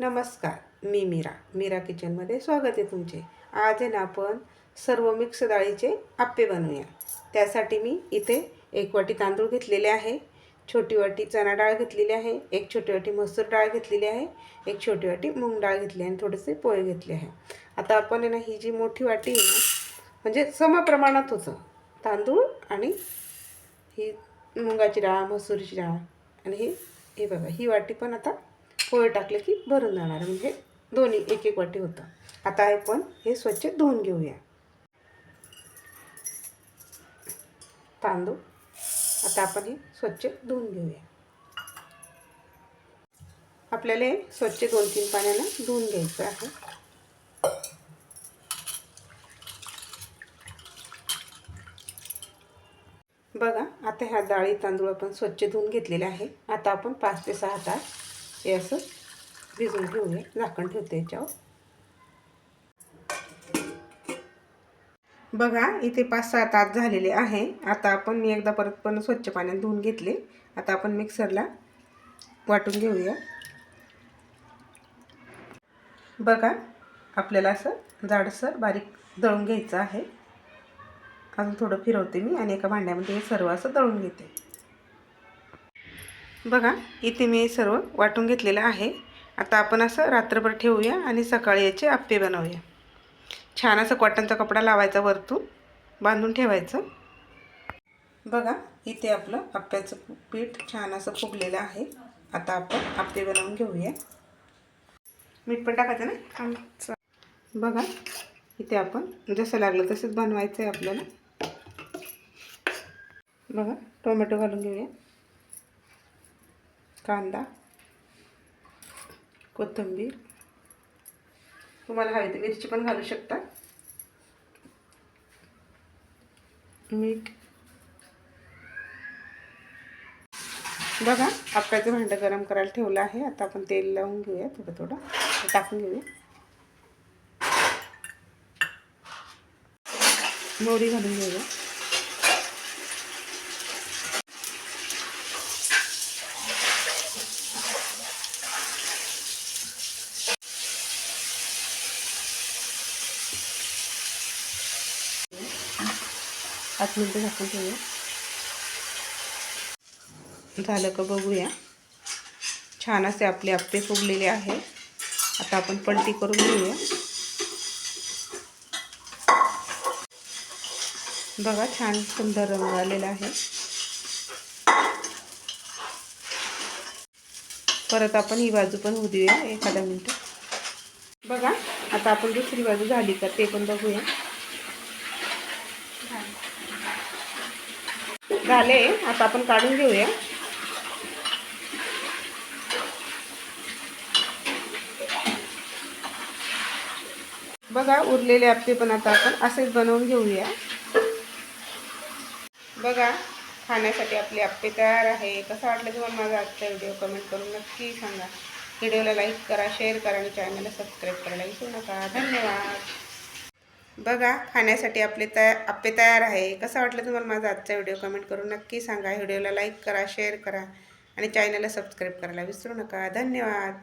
नमस्कार मी मीरा. मीरा किचनमध्ये स्वागत आहे तुमचे. आज आहे ना आपण सर्व मिक्स डाळीचे आप्पे बनवूया. त्यासाठी मी इथे एक वाटी तांदूळ घेतलेले आहे छोटी वाटी चणा डाळ घेतलेली आहे एक छोटी वाटी मसूर डाळ घेतलेली आहे एक छोटी वाटी मूग डाळ घेतली आहे आणि थोडेसे पोहे घेतले आहे. आता आपण आहे ना ही जी मोठी वाटी आहे ना म्हणजे समप्रमाणात होतं. तांदूळ आणि ही मुगाची डाळ मसूरची डाळ आणि ही हे बघा ही वाटी पण आता पोहे टाकले की भरून जाणार. म्हणजे दोन्ही एक एक वाटी होतं. आता आपण हे स्वच्छ धुवून घेऊया. तांदूळ. आता आपण हे स्वच्छ धुवून घेऊया. आपल्याला हे स्वच्छ दोन तीन पाण्यानं धुवून घ्यायचं आहे. बघा आता ह्या डाळी तांदूळ आपण स्वच्छ धुवून घेतलेले आहे. आता आपण पाच ते सहा तास हे असं भिजवून घेऊया झाकण ठेवते याच्यावर. बघा इथे पाच सहा तास झालेले आहे. आता आपण मी एकदा परत पण स्वच्छ पाण्यात धुवून घेतले. आता आपण मिक्सरला वाटून घेऊया. बघा आपल्याला असं जाडसर बारीक दळून घ्यायचं आहे. अजून थोडं फिरवते मी आणि एका भांड्यामध्ये हे सर्व असं दळून घेते. बघा इथे मी सर्व वाटून घेतलेलं आहे. आता आपण असं रात्रभर ठेवूया आणि सकाळी याचे आप्पे बनवूया. छान असं कॉटनचा कपडा लावायचा वरतून बांधून ठेवायचं. बघा इथे आपलं आप्प्याचं पीठ छान असं फुगलेलं आहे. आता आपण आप्पे बनवून घेऊया. मीठ पण टाकायचं ना? बघा इथे आपण जसं लागलं तसंच बनवायचं आहे आपल्याला. बघा टोमॅटो घालून घेऊया. कांदा कोथिंबीर. तुम्हाला हवी तर मिरची पण घालू शकता. मीठ. बघा आपल्याचं भांडं गरम करायला ठेवलं आहे. आता आपण तेल लावून घेऊया थोडं. थोडं टाकून घेऊया. मोहरी घालून घेऊया. पाच मिनटं झाकून ठेवूया झालं का बघूया. छान असे आपले आप्पे फुगलेले आहे आता आपण पलटी करून घेऊया. बघा छान सुंदर रंग आलेला आहे. परत आपण ही बाजू पण होऊ देऊया एखादा मिनटं. बघा आता आपण दुसरी बाजू झाली का ते पण बघूया. झाले. आता आपण काढून घेऊया. बघा उरलेले आप्पे पण आता आपण असेच बनवून घेऊया. बघा खाण्यासाठी आपले आप्पे तयार आहे कसं वाटलं तुम्हाला माझा आजचा व्हिडिओ? कमेंट करून नक्की सांगा. व्हिडिओला लाईक करा शेअर करा आणि चॅनलला सबस्क्राईब करायला विसरू नका. धन्यवाद. बघा खाण्यासाठी आपले तया आप्पे तयार आहे. कसं वाटलं तुम्हाला माझा आजचा व्हिडिओ? कमेंट करून नक्की सांगा. व्हिडिओला लाईक करा शेअर करा आणि चॅनलला सबस्क्राईब करायला विसरू नका. धन्यवाद.